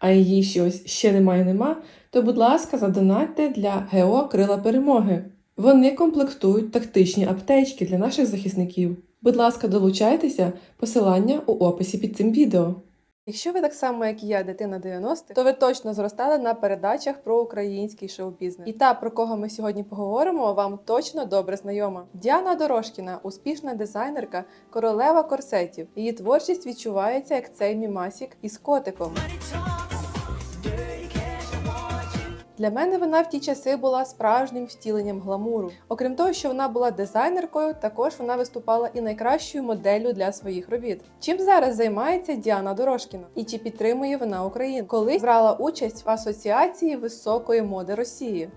а її щось ще немає нема, то, будь ласка, задонатьте для ГО Крила Перемоги. Вони комплектують тактичні аптечки для наших захисників. Будь ласка, долучайтеся, посилання у описі під цим відео. Якщо ви так само, як і я, дитина 90-х, то ви точно зростали на передачах про український шоу-бізнес. І та, про кого ми сьогодні поговоримо, вам точно добре знайома. Діана Дорошкіна, успішна дизайнерка, королева корсетів. Її творчість відчувається як цей мімасік із котиком. Для мене вона в ті часи була справжнім втіленням гламуру. Окрім того, що вона була дизайнеркою, також вона виступала і найкращою моделлю для своїх робіт. Чим зараз займається Діана Дорошкіна? І чи підтримує вона Україну? Колись брала участь в асоціації високої моди Росії.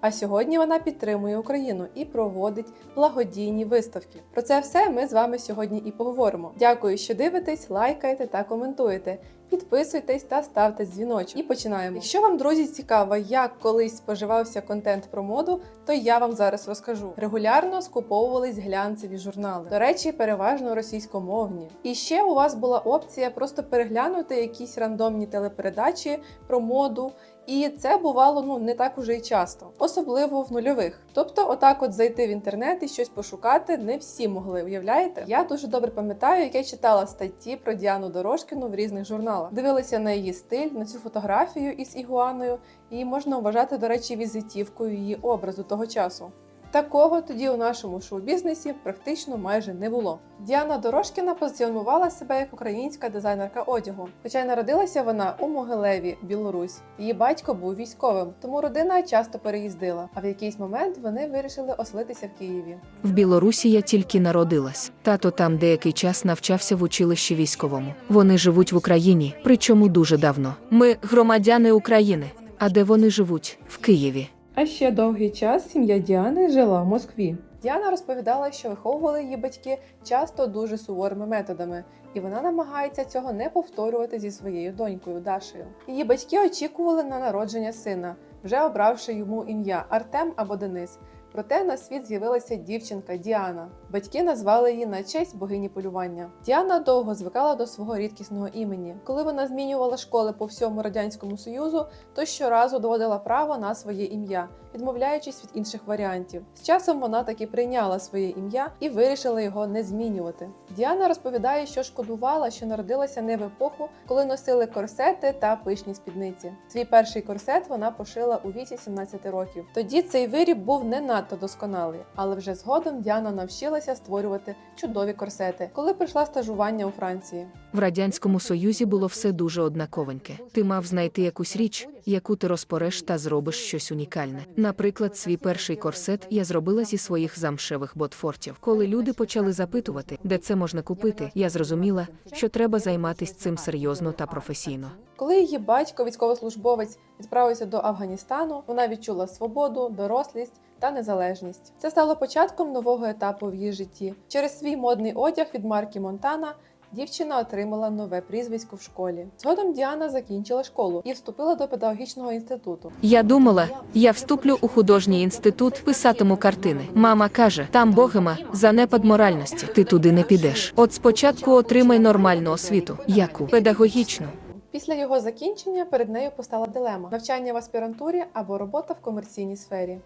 А сьогодні вона підтримує Україну і проводить благодійні виставки. Про це все ми з вами сьогодні і поговоримо. Дякую, що дивитесь, лайкайте та коментуєте. Підписуйтесь та ставте дзвіночок. І починаємо. Якщо вам, друзі, цікаво, як колись споживався контент про моду, то я вам зараз розкажу. Регулярно скуповувались глянцеві журнали. До речі, переважно російськомовні. І ще у вас була опція просто переглянути якісь рандомні телепередачі про моду. І це бувало ну не так уже й часто, особливо в нульових. Тобто, отак, от зайти в інтернет і щось пошукати, не всі могли. Уявляєте? Я дуже добре пам'ятаю, як я читала статті про Діану Дорошкіну в різних журналах. Дивилася на її стиль, на цю фотографію із ігуаною, і можна вважати, до речі, візитівкою її образу того часу. Такого тоді у нашому шоу-бізнесі практично майже не було. Діана Дорошкіна позиціонувала себе як українська дизайнерка одягу. Хоча й народилася вона у Могилеві, Білорусь. Її батько був військовим, тому родина часто переїздила. А в якийсь момент вони вирішили оселитися в Києві. В Білорусі я тільки народилась. Тато там деякий час навчався в училищі військовому. Вони живуть в Україні, причому дуже давно. Ми громадяни України. А де вони живуть? В Києві. А ще довгий час сім'я Діани жила в Москві. Діана розповідала, що виховували її батьки часто дуже суворими методами, і вона намагається цього не повторювати зі своєю донькою Дашею. Її батьки очікували на народження сина, вже обравши йому ім'я Артем або Денис. Проте на світ з'явилася дівчинка Діана. Батьки назвали її на честь богині полювання. Діана довго звикала до свого рідкісного імені. Коли вона змінювала школи по всьому радянському союзу, то щоразу доводила право на своє ім'я, відмовляючись від інших варіантів. З часом вона таки прийняла своє ім'я і вирішила його не змінювати. Діана розповідає, що шкодувала, що народилася не в епоху, коли носили корсети та пишні спідниці. Свій перший корсет вона пошила у віці 17 років. Тоді цей виріб був не надто досконалий, але вже згодом Діана навчилася створювати чудові корсети, коли прийшла стажування у Франції. В радянському союзі було все дуже однаковеньке. Ти мав знайти якусь річ, яку ти розпореш та зробиш щось унікальне. Наприклад, свій перший корсет я зробила зі своїх замшевих ботфортів. Коли люди почали запитувати, де це можна купити, я зрозуміла, що треба займатися цим серйозно та професійно. Коли її батько, військовослужбовець, відправився до Афганістану, вона відчула свободу, дорослість та незалежність. Це стало початком нового етапу в її житті. Через свій модний одяг від марки Монтана. Дівчина отримала нове прізвисько в школі. Згодом Діана закінчила школу і вступила до педагогічного інституту. Я думала, я вступлю у художній інститут, писатиму картини. Мама каже: там богема, занепад моральності. Ти туди не підеш. От спочатку отримай нормальну освіту, яку педагогічну. Після його закінчення перед нею постала дилема: навчання в аспірантурі або робота в комерційній сфері.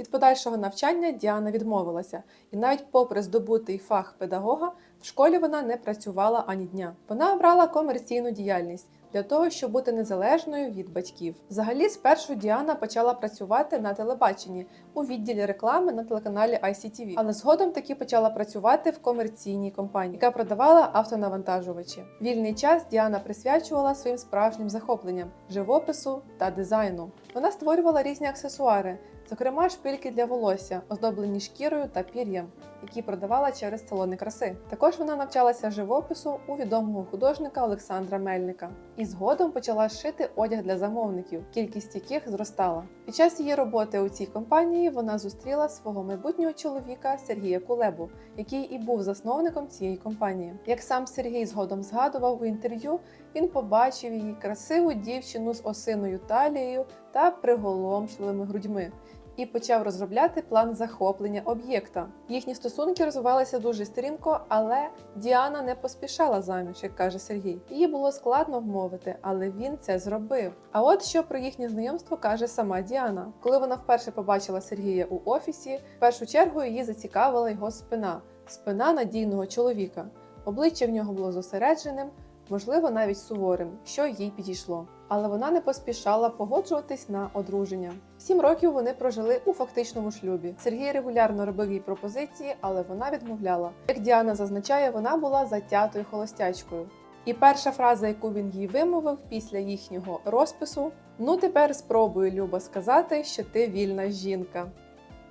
Від подальшого навчання Діана відмовилася, і навіть попри здобутий фах педагога, в школі вона не працювала ані дня. Вона обрала комерційну діяльність для того, щоб бути незалежною від батьків. Взагалі, спершу Діана почала працювати на телебаченні у відділі реклами на телеканалі ICTV, але згодом таки почала працювати в комерційній компанії, яка продавала автонавантажувачі. Вільний час Діана присвячувала своїм справжнім захопленням живопису та дизайну. Вона створювала різні аксесуари, зокрема шпильки для волосся, оздоблені шкірою та пір'ям, які продавала через салони краси. Також вона навчалася живопису у відомого художника Олександра Мельника і згодом почала шити одяг для замовників, кількість яких зростала. Під час її роботи у цій компанії вона зустріла свого майбутнього чоловіка Сергія Кулебу, який і був засновником цієї компанії. Як сам Сергій згодом згадував у інтерв'ю, він побачив її красиву дівчину з осиною талією та приголомшливими грудьми. І почав розробляти план захоплення об'єкта. Їхні стосунки розвивалися дуже стрімко, але Діана не поспішала заміж, як каже Сергій. Її було складно вмовити, але він це зробив. А от що про їхнє знайомство каже сама Діана. Коли вона вперше побачила Сергія у офісі, в першу чергу її зацікавила його спина, спина надійного чоловіка. Обличчя в нього було зосередженим, можливо, навіть суворим, що їй підійшло. Але вона не поспішала погоджуватись на одруження. Сім років вони прожили у фактичному шлюбі. Сергій регулярно робив їй пропозиції, але вона відмовляла. Як Діана зазначає, вона була затятою холостячкою. І перша фраза, яку він їй вимовив після їхнього розпису: Ну тепер спробую, Люба, сказати, що ти вільна жінка.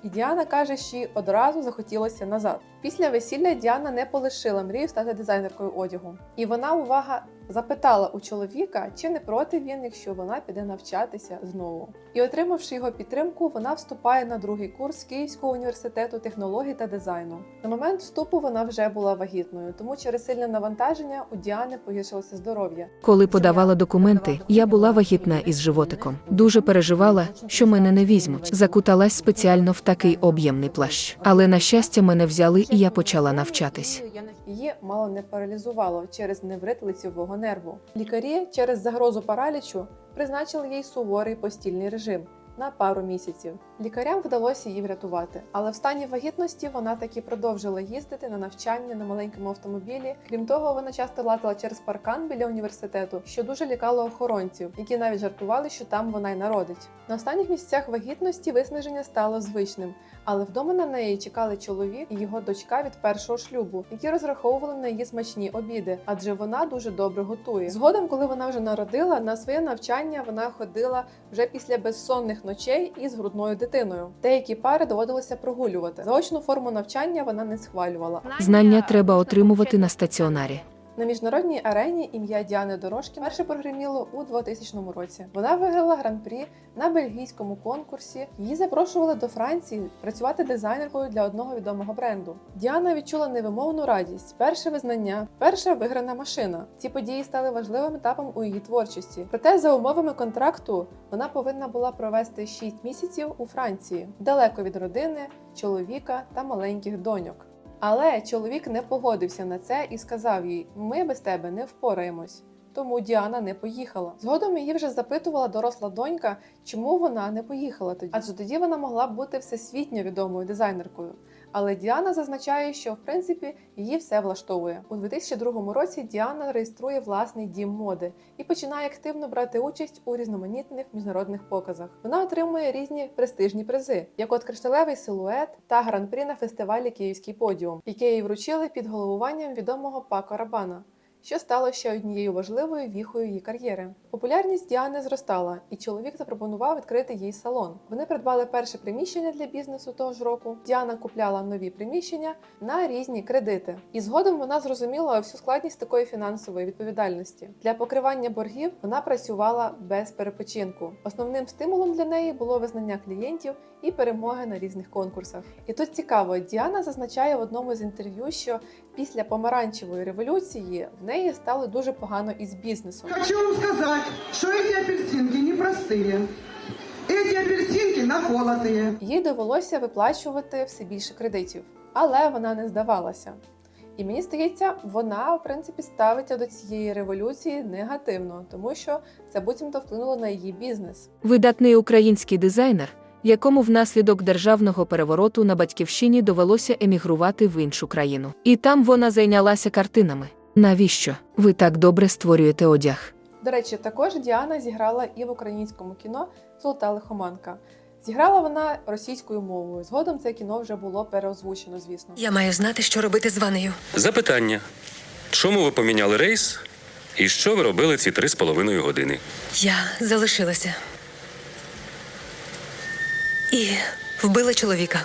І Діана каже, що їй одразу захотілося назад. Після весілля Діана не полишила мрію стати дизайнеркою одягу. І вона, увага, запитала у чоловіка, чи не проти він, якщо вона піде навчатися знову. І отримавши його підтримку, вона вступає на другий курс Київського університету технологій та дизайну. На момент вступу вона вже була вагітною, тому через сильне навантаження у Діани погіршилося здоров'я. Коли подавала документи, я була вагітна із животиком. Дуже переживала, що мене не візьмуть. Закуталась спеціально в такий об'ємний плащ. Але на щастя, мене взяли, і я почала навчатись. Її мало не паралізувало через неврит лицьового нерву. Лікарі через загрозу паралічу призначили їй суворий постільний режим на пару місяців. Лікарям вдалося її врятувати, але в стані вагітності вона таки продовжила їздити на навчання на маленькому автомобілі. Крім того, вона часто лазила через паркан біля університету, що дуже лякало охоронців, які навіть жартували, що там вона й народить. На останніх місцях вагітності виснаження стало звичним. Але вдома на неї чекали чоловік і його дочка від першого шлюбу, які розраховували на її смачні обіди, адже вона дуже добре готує. Згодом, коли вона вже народила, на своє навчання вона ходила вже після безсонних ночей із грудною дитиною. Деякі пари доводилося прогулювати. Заочну форму навчання вона не схвалювала. Знання треба отримувати на стаціонарі. На міжнародній арені ім'я Діани Дорожки перше прогреміло у 2000 році. Вона виграла гран-прі на бельгійському конкурсі. Її запрошували до Франції працювати дизайнеркою для одного відомого бренду. Діана відчула невимовну радість, перше визнання, перша виграна машина. Ці події стали важливим етапом у її творчості. Проте, за умовами контракту, вона повинна була провести 6 місяців у Франції, далеко від родини, чоловіка та маленьких доньок. Але чоловік не погодився на це і сказав їй: Ми без тебе не впораємось. Тому Діана не поїхала. Згодом її вже запитувала доросла донька, чому вона не поїхала тоді, адже тоді вона могла б бути всесвітньо відомою дизайнеркою. Але Діана зазначає, що в принципі її все влаштовує. У 2002 році Діана реєструє власний дім моди і починає активно брати участь у різноманітних міжнародних показах. Вона отримує різні престижні призи, як от кришталевий силует та гран-прі на фестивалі Київський подіум, який їй вручили під головуванням відомого Пако Рабана. Що стало ще однією важливою віхою її кар'єри. Популярність Діани зростала, і чоловік запропонував відкрити їй салон. Вони придбали перше приміщення для бізнесу того ж року. Діана купляла нові приміщення на різні кредити. І згодом вона зрозуміла всю складність такої фінансової відповідальності. Для покривання боргів вона працювала без перепочинку. Основним стимулом для неї було визнання клієнтів і перемоги на різних конкурсах. І тут цікаво, Діана зазначає в одному з інтерв'ю, що після помаранчевої революції в неї стало дуже погано із бізнесом. Хочу вам сказать, что эти апельсинки непростые. Эти апельсинки наколотые. Їй довелося виплачувати все більше кредитів, але вона не здавалася. І мені здається, вона в принципі ставиться до цієї революції негативно, тому що це буцімто вплинуло на її бізнес. Видатний український дизайнер, якому внаслідок державного перевороту на батьківщині довелося емігрувати в іншу країну. І там вона зайнялася картинами. Навіщо? Ви так добре створюєте одяг? До речі, також Діана зіграла і в українському кіно Золота лихоманка. Зіграла вона російською мовою. Згодом це кіно вже було переозвучено, звісно. Я маю знати, що робити з ванею. Запитання: чому ви поміняли рейс? І що ви робили ці три з половиною години? Я залишилася. І вбила чоловіка.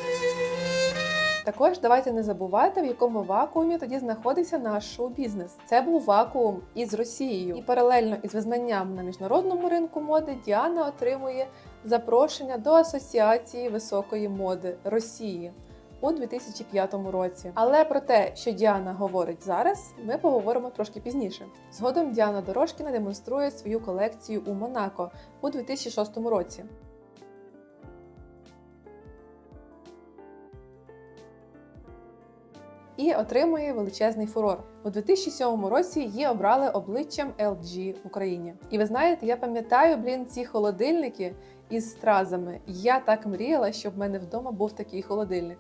Також давайте не забувати, в якому вакуумі тоді знаходився наш шоу-бізнес. Це був вакуум із Росією. І паралельно із визнанням на міжнародному ринку моди Діана отримує запрошення до Асоціації високої моди Росії. У 2005 році. Але про те, що Діана говорить зараз, ми поговоримо трошки пізніше. Згодом Діана Дорошкіна демонструє свою колекцію у Монако у 2006 році. І отримує величезний фурор. У 2007 році її обрали обличчям LG в Україні. І ви знаєте, я пам'ятаю, блін, ці холодильники із стразами. Я так мріяла, щоб в мене вдома був такий холодильник.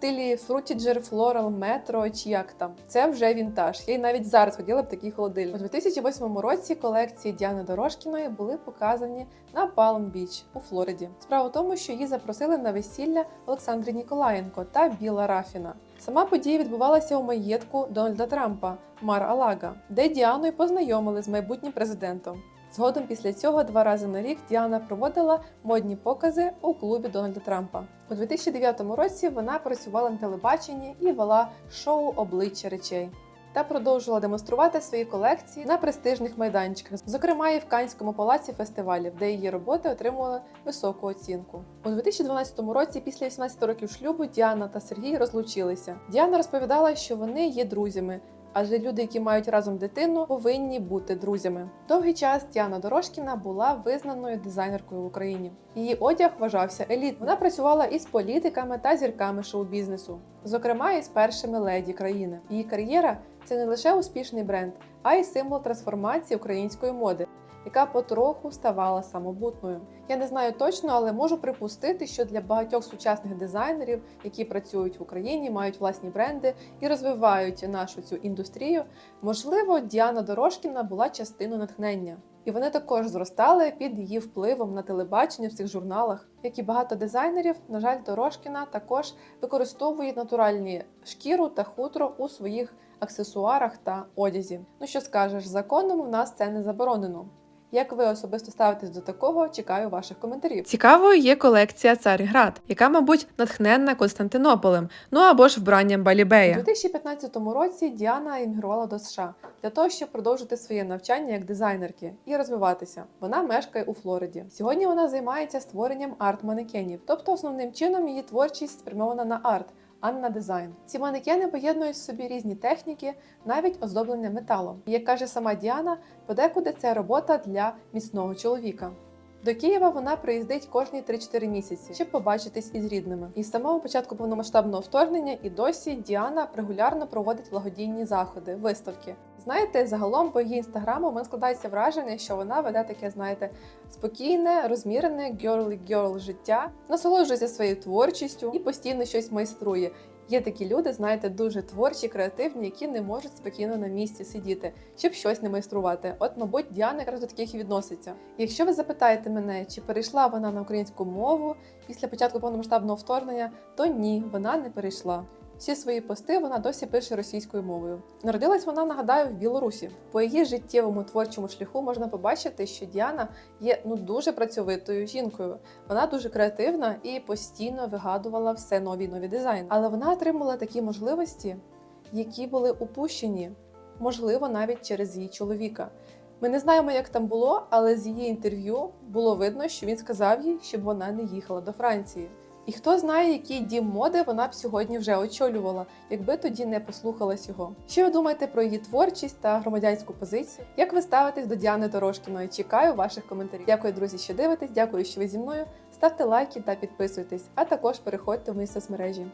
Стилі Fruitiger, Floral, Metro чи як там. Це вже вінтаж. Я й навіть зараз хотіла б такий холодильник. У 2008 році колекції Діани Дорошкіної були показані на Палм Біч у Флориді. Справа в тому, що її запросили на весілля Олександри Ніколаєнко та Біла Рафіна. Сама подія відбувалася у маєтку Дональда Трампа Мар Алага, де Діану й познайомили з майбутнім президентом. Згодом після цього два рази на рік Діана проводила модні покази у клубі Дональда Трампа. У 2009 році вона працювала на телебаченні і вела шоу обличчя речей. Та продовжувала демонструвати свої колекції на престижних майданчиках, зокрема і в Канському палаці фестивалів, де її роботи отримували високу оцінку. У 2012 році, після 18 років шлюбу, Діана та Сергій розлучилися. Діана розповідала, що вони є друзями. Адже люди, які мають разом дитину, повинні бути друзями. Довгий час Тіана Дорошкіна була визнаною дизайнеркою в Україні. Її одяг вважався еліт. Вона працювала із політиками та зірками шоу-бізнесу, зокрема із першими леді країни. Її кар'єра це не лише успішний бренд, а й символ трансформації української моди, яка потроху ставала самобутною. Я не знаю точно, але можу припустити, що для багатьох сучасних дизайнерів, які працюють в Україні, мають власні бренди і розвивають нашу цю індустрію, можливо, Діана Дорошкіна була частиною натхнення. І вони також зростали під її впливом на телебачення в цих журналах. Як і багато дизайнерів, на жаль, Дорошкіна також використовує натуральні шкіру та хутро у своїх аксесуарах та одязі. Ну що скажеш, законом у нас це не заборонено. Як ви особисто ставитесь до такого, чекаю ваших коментарів. Цікавою є колекція Царіград, яка, мабуть, натхненна Константинополем, ну або ж вбранням Балібея. У 2015 році Діана іммігрувала до США для того, щоб продовжити своє навчання як дизайнерки і розвиватися. Вона мешкає у Флориді. Сьогодні вона займається створенням арт-манекенів, тобто основним чином її творчість спрямована на арт. А не на дизайн. Ці манекени поєднують в собі різні техніки, навіть оздоблення металом. Як каже сама Діана, подекуди це робота для міцного чоловіка. До Києва вона приїздить кожні 3-4 місяці, щоб побачитись із рідними. І з самого початку повномасштабного вторгнення і досі Діана регулярно проводить благодійні заходи, виставки. Знаєте, загалом по її інстаграму мене складається враження, що вона веде таке, знаєте, спокійне, розмірене girly-girl життя, насолоджується своєю творчістю і постійно щось майструє. Є такі люди, знаєте, дуже творчі, креативні, які не можуть спокійно на місці сидіти, щоб щось не майструвати. От, мабуть, Діана якраз до таких і відноситься. Якщо ви запитаєте мене, чи перейшла вона на українську мову після початку повномасштабного вторгнення, то ні, вона не перейшла. Всі свої пости вона досі пише російською мовою. Народилась вона, нагадаю, в Білорусі. По її життєвому творчому шляху можна побачити, що Діана є ну дуже працьовитою жінкою. Вона дуже креативна і постійно вигадувала все нові нові дизайни. Але вона отримала такі можливості, які були упущені, можливо, навіть через її чоловіка. Ми не знаємо, як там було, але з її інтерв'ю було видно, що він сказав їй, щоб вона не їхала до Франції. І хто знає, який дім моди вона б сьогодні вже очолювала, якби тоді не послухалась його. Що ви думаєте про її творчість та громадянську позицію? Як ви ставитесь до Діани Дорошкіної? Чекаю ваших коментарів. Дякую, друзі, що дивитесь. Дякую, що ви зі мною. Ставте лайки та підписуйтесь, а також переходьте в мої соцмережі.